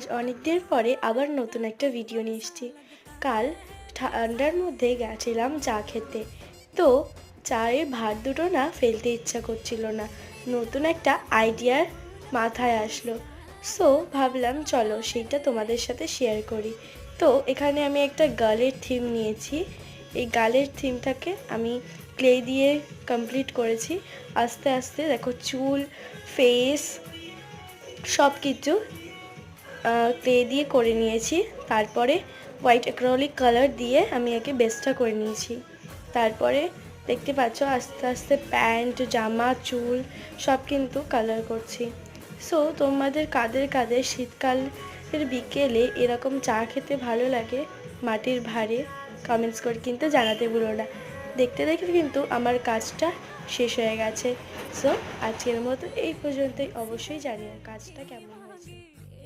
আজ অনেক দিন পরে আবার নতুন একটা ভিডিও নিয়ে এসেছি। কাল ঠান্ডার মধ্যে গেছিলাম চা খেতে। তো চায়ের ভাত দুটো না ফেলতে ইচ্ছা করছিল না। নতুন একটা আইডিয়ার মাথায় আসলো। সো ভাবলাম চলো সেইটা তোমাদের সাথে শেয়ার করি। তো এখানে আমি একটা গার্লের থিম নিয়েছি। এই গার্লের থিমটাকে আমি ক্লে দিয়ে কমপ্লিট করেছি। আস্তে আস্তে দেখো চুল ফেস সব কিছু ক্লে দিয়ে করে নিয়েছি। তারপরে হোয়াইট অ্যাক্রোলিক কালার দিয়ে আমি একে বেস্টটা করে নিয়েছি। তারপরে দেখতে পাচ্ছ আস্তে আস্তে প্যান্ট, জামা, চুল সব কিন্তু কালার করছি। সো তোমাদের কাদের কাদের শীতকালের বিকেলে এরকম চা খেতে ভালো লাগে মাটির ভারে কমেন্টস করে কিন্তু জানাতে ভুলো না। দেখতে দেখতে কিন্তু আমার কাজটা শেষ হয়ে গেছে। সো আজকের মতো এই পর্যন্তই। অবশ্যই জানিও কাজটা কেমন